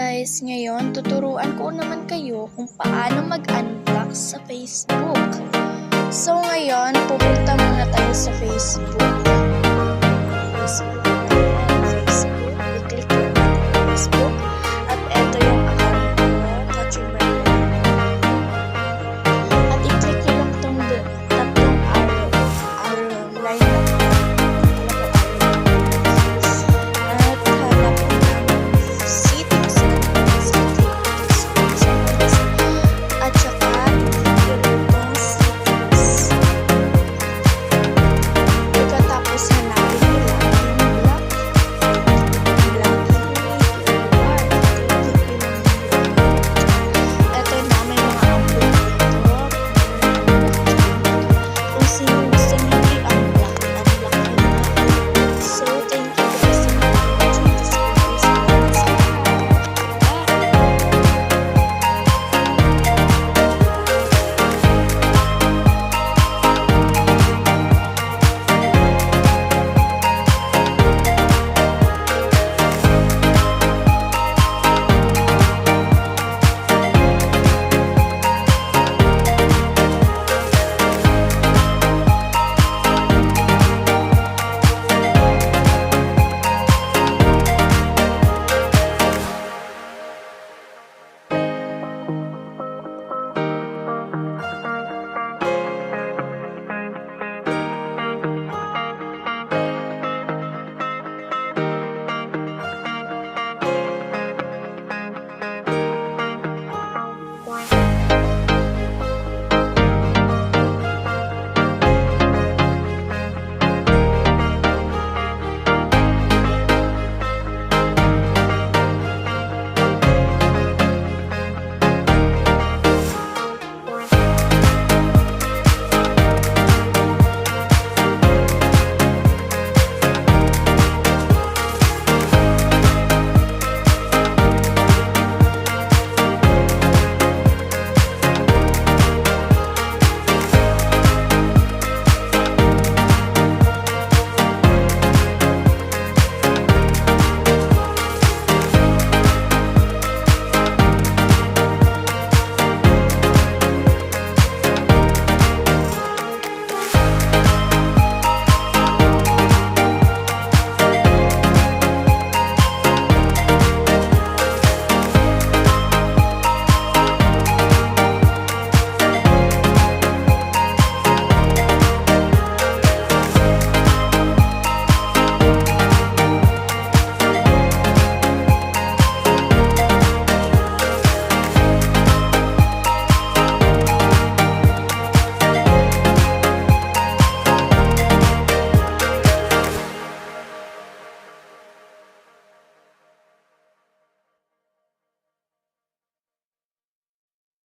guys, ngayon tuturuan ko naman kayo kung paano mag-unblock sa Facebook. So ngayon, pupunta muna tayo sa Facebook. Facebook.